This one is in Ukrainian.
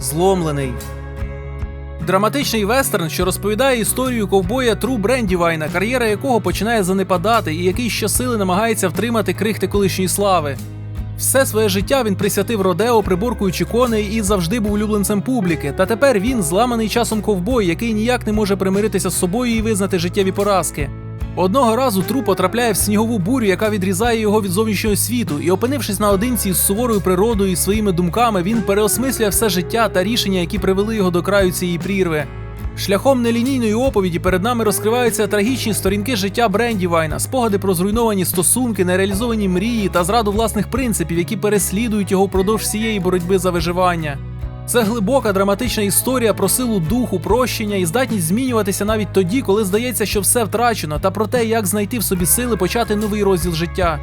зломлений. Драматичний вестерн, що розповідає історію ковбоя Тру Брендівайна, кар'єра якого починає занепадати і який щосили намагається втримати крихти колишньої слави. Все своє життя він присвятив Родео, приборкуючи коней і завжди був улюбленцем публіки. Та тепер він зламаний часом ковбой, який ніяк не може примиритися з собою і визнати життєві поразки. Одного разу Тру потрапляє в снігову бурю, яка відрізає його від зовнішнього світу, і опинившись наодинці з суворою природою і своїми думками, він переосмислює все життя та рішення, які привели його до краю цієї прірви. Шляхом нелінійної оповіді перед нами розкриваються трагічні сторінки життя Брендівайна, спогади про зруйновані стосунки, нереалізовані мрії та зраду власних принципів, які переслідують його впродовж всієї боротьби за виживання. Це глибока драматична історія про силу духу, прощення і здатність змінюватися навіть тоді, коли здається, що все втрачено, та про те, як знайти в собі сили почати новий розділ життя.